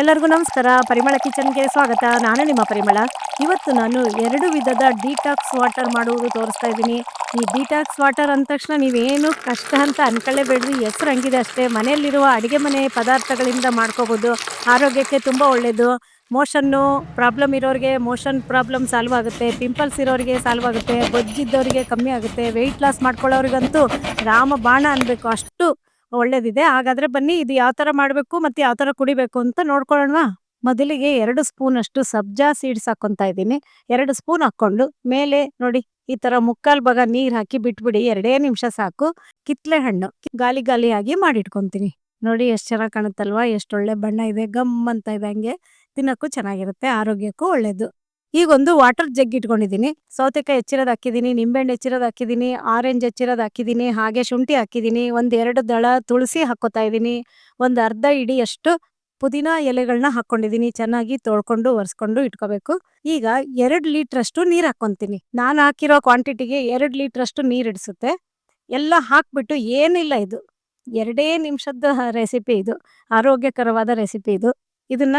ಎಲ್ಲರಿಗೂ ನಮಸ್ಕಾರ. ಪರಿಮಳ ಕಿಚನ್ಗೆ ಸ್ವಾಗತ. ನಾನು ನಿಮ್ಮ ಪರಿಮಳ. ಇವತ್ತು ನಾನು ಎರಡು ವಿಧದ ಡಿಟಾಕ್ಸ್ ವಾಟರ್ ಮಾಡುವುದು ತೋರಿಸ್ತಾ ಇದ್ದೀನಿ. ಈ ಡಿಟಾಕ್ಸ್ ವಾಟರ್ ಅಂದ ತಕ್ಷಣ ನೀವೇನು ಕಷ್ಟ ಅಂತ ಅನ್ಕೊಳ್ಳೇಬೇಡ್ರಿ. ಹೆಸರು ಹಂಗಿದೆ ಅಷ್ಟೇ. ಮನೆಯಲ್ಲಿರುವ ಅಡುಗೆ ಮನೆ ಪದಾರ್ಥಗಳಿಂದ ಮಾಡ್ಕೋಬೋದು. ಆರೋಗ್ಯಕ್ಕೆ ತುಂಬ ಒಳ್ಳೆಯದು ಮೋಷನ್ನು ಪ್ರಾಬ್ಲಮ್ ಇರೋರಿಗೆ ಮೋಷನ್ ಪ್ರಾಬ್ಲಮ್ ಸಾಲ್ವ್ ಆಗುತ್ತೆ. ಪಿಂಪಲ್ಸ್ ಇರೋರಿಗೆ ಸಾಲ್ವ್ ಆಗುತ್ತೆ. ಬೊಜ್ಜಿದ್ದವರಿಗೆ ಕಮ್ಮಿ ಆಗುತ್ತೆ. ವೆಯ್ಟ್ ಲಾಸ್ ಮಾಡ್ಕೊಳ್ಳೋರಿಗಂತೂ ರಾಮ ಬಾಣ ಅನ್ನಬೇಕು ಅಷ್ಟು ಒಳ್ಳೇದಿದೆ. ಹಾಗಾದ್ರೆ ಬನ್ನಿ, ಇದು ಯಾವ ತರ ಮಾಡಬೇಕು ಮತ್ತೆ ಯಾವ ತರ ಕುಡಿಬೇಕು ಅಂತ ನೋಡ್ಕೊಳ್ಳೋಣ. ಮೊದಲಿಗೆ ಎರಡು ಸ್ಪೂನ್ ಅಷ್ಟು ಸಬ್ಜಾ ಸೀಡ್ಸ್ ಹಾಕೊಂತ ಇದ್ದೀನಿ. ಎರಡು ಸ್ಪೂನ್ ಹಾಕೊಂಡು ಮೇಲೆ ನೋಡಿ, ಈ ತರ ಮುಕ್ಕಾಲ್ ಭಾಗ ನೀರ್ ಹಾಕಿ ಬಿಟ್ಬಿಡಿ, ಎರಡೇ ನಿಮಿಷ ಸಾಕು. ಕಿತ್ಲೆ ಹಣ್ಣು ಗಾಲಿ ಗಾಲಿಯಾಗಿ ಮಾಡಿಟ್ಕೊಂತೀನಿ. ನೋಡಿ, ಎಷ್ಟು ಚೆನ್ನಾಗಿ ಕಾಣುತ್ತಲ್ವಾ? ಎಷ್ಟು ಒಳ್ಳೆ ಬಣ್ಣ ಇದೆ, ಗಮ್ ಅಂತ ಇದೆ ಹಂಗೆ ತಿನ್ನಕ್ಕೂ ಚೆನ್ನಾಗಿರುತ್ತೆ, ಆರೋಗ್ಯಕ್ಕೂ ಒಳ್ಳೇದು. ಈಗ ಒಂದು ವಾಟರ್ ಜಗ್ ಇಟ್ಕೊಂಡಿದ್ದೀನಿ. ಸೌತೆಕಾಯಿ ಹೆಚ್ಚಿರೋದು ಹಾಕಿದ್ದೀನಿ, ನಿಂಬೆಹಣ್ಣು ಹೆಚ್ಚಿರೋದು ಹಾಕಿದ್ದೀನಿ, ಆರೆಂಜ್ ಹೆಚ್ಚಿರೋದು ಹಾಕಿದ್ದೀನಿ, ಹಾಗೆ ಶುಂಠಿ ಹಾಕಿದ್ದೀನಿ, ಒಂದ್ ಎರಡು ದಳ ತುಳಸಿ ಹಾಕೋತಾ ಇದ್ದೀನಿ, ಒಂದು ಅರ್ಧ ಇಡಿಯಷ್ಟು ಪುದೀನ ಎಲೆಗಳನ್ನ ಹಾಕೊಂಡಿದ್ದೀನಿ, ಚೆನ್ನಾಗಿ ತೊಳ್ಕೊಂಡು ಒರೆಸ್ಕೊಂಡು ಇಟ್ಕೋಬೇಕು. ಈಗ ಎರಡು ಲೀಟರ್ ಅಷ್ಟು ನೀರ್ ಹಾಕೊಂತೀನಿ. ನಾನು ಹಾಕಿರೋ ಕ್ವಾಂಟಿಟಿಗೆ ಎರಡು ಲೀಟರ್ ಅಷ್ಟು ನೀರ್ ಇಡಿಸುತ್ತೆ. ಎಲ್ಲ ಹಾಕ್ಬಿಟ್ಟು ಏನಿಲ್ಲ ಇದು. ಎರಡೇ ನಿಮಿಷದ ರೆಸಿಪಿ ಇದು. ಆರೋಗ್ಯಕರವಾದ ರೆಸಿಪಿ ಇದು. ಇದನ್ನ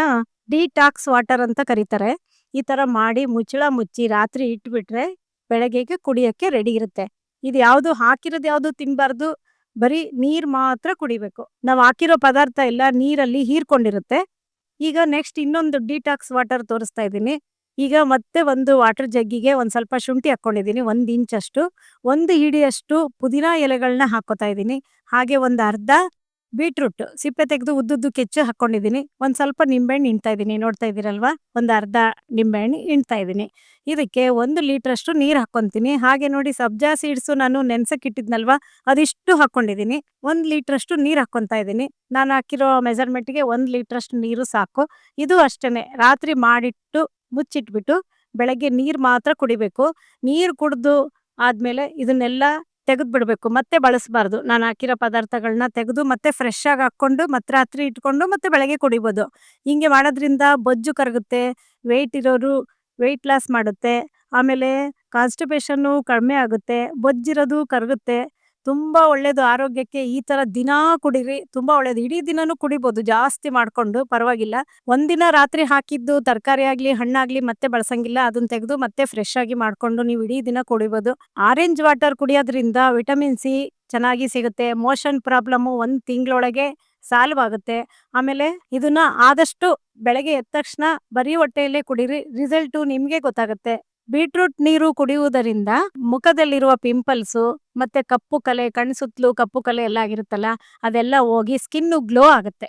ಡಿಟಾಕ್ಸ್ ವಾಟರ್ ಅಂತ ಕರೀತಾರೆ. ಈ ತರ ಮಾಡಿ ಮುಚ್ಚಳ ಮುಚ್ಚಿ ರಾತ್ರಿ ಇಟ್ಬಿಟ್ರೆ ಬೆಳಗ್ಗೆಗೆ ಕುಡಿಯಕ್ಕೆ ರೆಡಿ ಇರುತ್ತೆ. ಇದು ಯಾವುದು ಹಾಕಿರೋದು ಯಾವುದು ತಿನ್ಬಾರ್ದು, ಬರೀ ನೀರ್ ಮಾತ್ರ ಕುಡಿಬೇಕು. ನಾವು ಹಾಕಿರೋ ಪದಾರ್ಥ ಎಲ್ಲ ನೀರಲ್ಲಿ ಹೀರ್ಕೊಂಡಿರುತ್ತೆ. ಈಗ ನೆಕ್ಸ್ಟ್ ಇನ್ನೊಂದು ಡಿಟಾಕ್ಸ್ ವಾಟರ್ ತೋರಿಸ್ತಾ ಇದ್ದೀನಿ. ಈಗ ಮತ್ತೆ ಒಂದು ವಾಟರ್ ಜಗ್ಗಿಗೆ ಒಂದು ಸ್ವಲ್ಪ ಶುಂಠಿ ಹಾಕ್ಕೊಂಡಿದ್ದೀನಿ ಒಂದು ಇಂಚಷ್ಟು ಒಂದು ಹಿಡಿಯಷ್ಟು ಪುದೀನ ಎಲೆಗಳನ್ನ ಹಾಕೋತಾ ಇದ್ದೀನಿ. ಹಾಗೆ ಒಂದು ಅರ್ಧ ಬೀಟ್ರೂಟ್ ಸಿಪ್ಪೆ ತೆಗೆದು ಉದ್ದುದ್ದು ಕೆಚ್ಚು ಹಾಕೊಂಡಿದ್ದೀನಿ ಒಂದು ಸ್ವಲ್ಪ ನಿಂಬೆಹಣ್ಣು ಹಿಂಡ್ತಾ ಇದ್ದೀನಿ. ನೋಡ್ತಾ ಇದ್ದೀರಲ್ವಾ? ಒಂದು ಅರ್ಧ ನಿಂಬೆಹಣ್ಣು ಹಿಂಡ್ತಾ ಇದ್ದೀನಿ. ಇದಕ್ಕೆ ಒಂದು ಲೀಟ್ರಷ್ಟು ನೀರು ನೀರ್ ಹಾಕೊಂತೀನಿ ಹಾಗೆ ನೋಡಿ ಸಬ್ಜಾ ಸೀಡ್ಸು ನಾನು ನೆನ್ಸಕ್ಕೆ ಇಟ್ಟಿದ್ನಲ್ವಾ? ಅದಿಷ್ಟು ಹಾಕ್ಕೊಂಡಿದ್ದೀನಿ. ಒಂದು ಲೀಟ್ರಷ್ಟು ಅಷ್ಟು ಹಾಕ್ಕೊತಾ ಇದ್ದೀನಿ. ನಾನು ಹಾಕಿರೋ ಮೆಜರ್ಮೆಂಟ್ಗೆ ಒಂದು ಲೀಟ್ರಷ್ಟು ನೀರು ಸಾಕು. ಇದು ಅಷ್ಟೇನೆ. ರಾತ್ರಿ ಮಾಡಿಟ್ಟು ಮುಚ್ಚಿಟ್ಬಿಟ್ಟು ಬೆಳಗ್ಗೆ ನೀರು ಮಾತ್ರ ಕುಡಿಬೇಕು. ನೀರು ಕುಡಿದು ಆದ್ಮೇಲೆ ಇದನ್ನೆಲ್ಲ ತೆಗೆದು ಬಿಡಬೇಕು. ಮತ್ತೆ ಬಳಸಬಾರ್ದು. ನಾನು ಹಾಕಿರೋ ಪದಾರ್ಥಗಳನ್ನ ತೆಗೆದು ಮತ್ತೆ ಫ್ರೆಶ್ ಆಗಿ ಹಾಕೊಂಡು ಮತ್ತೆ ರಾತ್ರಿ ಇಟ್ಕೊಂಡು ಮತ್ತೆ ಬೆಳಗ್ಗೆ ಕುಡಿಬೋದು. ಹಿಂಗೆ ಮಾಡೋದ್ರಿಂದ ಬೊಜ್ಜು ಕರಗುತ್ತೆ ವೆಯ್ಟ್ ಇರೋರು ವೆಯ್ಟ್ ಲಾಸ್ ಮಾಡುತ್ತೆ. ಆಮೇಲೆ ಕಾನ್ಸ್ಟಿಪೇಷನ್ನು ಕಡಿಮೆ ಆಗುತ್ತೆ, ಬೊಜ್ಜಿರೋದು ಕರಗುತ್ತೆ. ತುಂಬಾ ಒಳ್ಳೇದು ಆರೋಗ್ಯಕ್ಕೆ ಈ ತರ ದಿನಾ ಕುಡಿರಿ, ತುಂಬಾ ಒಳ್ಳೇದು. ಇಡೀ ದಿನನೂ ಕುಡಿಬಹುದು ಜಾಸ್ತಿ ಮಾಡ್ಕೊಂಡು ಪರವಾಗಿಲ್ಲ. ಒಂದಿನ ರಾತ್ರಿ ಹಾಕಿದ್ದು ತರಕಾರಿ ಆಗ್ಲಿ ಹಣ್ಣಾಗ್ಲಿ ಮತ್ತೆ ಬಳಸಂಗಿಲ್ಲ ಅದನ್ನ ತೆಗೆದು ಮತ್ತೆ ಫ್ರೆಶ್ ಆಗಿ ಮಾಡ್ಕೊಂಡು ನೀವು ಇಡೀ ದಿನ ಕುಡಿಬಹುದು ಆರೆಂಜ್ ವಾಟರ್ ಕುಡಿಯೋದ್ರಿಂದ ವಿಟಮಿನ್ ಸಿ ಚೆನ್ನಾಗಿ ಸಿಗುತ್ತೆ. ಮೋಷನ್ ಪ್ರಾಬ್ಲಮ್ ಒಂದ್ ತಿಂಗಳೊಳಗೆ ಸಾಲ್ವ್ ಆಗುತ್ತೆ. ಆಮೇಲೆ ಇದನ್ನ ಆದಷ್ಟು ಬೆಳಗ್ಗೆ ಎದ್ದ ತಕ್ಷಣ ಬರೀ ಹೊಟ್ಟೆಯಲ್ಲೇ ಕುಡೀರಿ. ರಿಸಲ್ಟ್ ನಿಮ್ಗೆ ಗೊತ್ತಾಗುತ್ತೆ. ಬೀಟ್ರೂಟ್ ನೀರು ಕುಡಿಯುವುದರಿಂದ ಮುಖದಲ್ಲಿರುವ ಪಿಂಪಲ್ಸು ಮತ್ತೆ ಕಪ್ಪು ಕಲೆ ಕಣ್ ಸುತ್ತಲೂ ಕಪ್ಪು ಕಲೆ ಎಲ್ಲ ಆಗಿರುತ್ತಲ್ಲ, ಅದೆಲ್ಲ ಹೋಗಿ ಸ್ಕಿನ್ ಗ್ಲೋ ಆಗುತ್ತೆ.